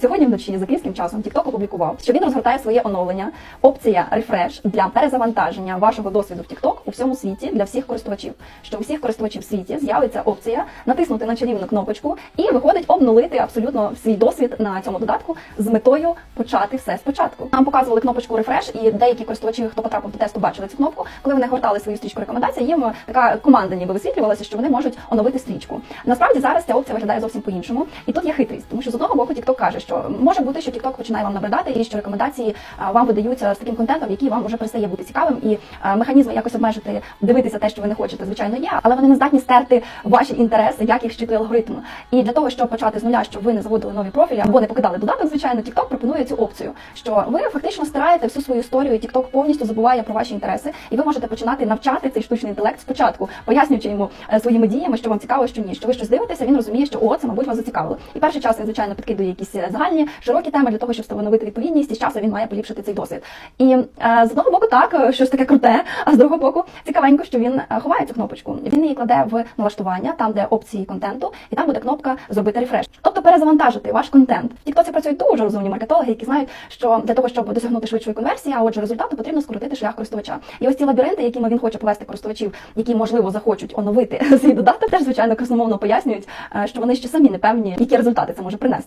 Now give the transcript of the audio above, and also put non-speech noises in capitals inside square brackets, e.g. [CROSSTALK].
Сьогодні вночі за київським часом TikTok опублікував, що він розгортає своє оновлення, опція Refresh для перезавантаження вашого досвіду в TikTok у всьому світі для всіх користувачів. Що у всіх користувачів в світі з'явиться опція натиснути на чарівну кнопочку і виходить обнулити абсолютно свій досвід на цьому додатку з метою почати все спочатку. Нам показували кнопочку Refresh, і деякі користувачі, хто потрапив до тесту, бачили цю кнопку. Коли вони гортали свою стрічку рекомендацій, їм така команда ніби висвітлювалася, що вони можуть оновити стрічку. Насправді зараз ця опція виглядає зовсім по-іншому. І тут є хитрість, тому що з одного боку TikTok каже, що може бути, що TikTok починає вам набридати, і що рекомендації вам видаються з таким контентом, який вам вже перестає бути цікавим, і механізми якось обмежити, дивитися те, що ви не хочете, звичайно, є, але вони не здатні стерти ваші інтереси, як їх щитує алгоритм. І для того, щоб почати з нуля, щоб ви не заводили нові профілі або не покидали додаток, звичайно, TikTok пропонує цю опцію, що ви фактично стираєте всю свою історію, і TikTok повністю забуває про ваші інтереси, і ви можете починати навчати цей штучний інтелект спочатку, пояснюючи йому е, своїми діями, що вам цікаво, що ні, що ви щось дивитеся, він розуміє, що о, це мабуть вас зацікавило. І перший час він звичайно підкидує якісь е, загальні широкі теми для того, щоб встановити відповідність, і з часом він має поліпшити цей досвід. І е, з одного боку, так е, щось таке круте, а з другого боку, цікавенько, що він е, ховає цю кнопочку. Він її кладе в налаштування, там де опції контенту, і там буде кнопка зробити рефреш. Тобто перезавантажити ваш контент. В TikTok працюють дуже розумні маркетологи, які знають, що для того, щоб досягнути швидшої конверсії, а отже, результату потрібно скоротити шлях користувача. І ось ці лабіринти, якими він хоче повести користувачів, які можливо захочуть оновити [LAUGHS] свій додаток, теж звичайно красномовно пояснюють, що вони ще самі не певні, які результати це може принести.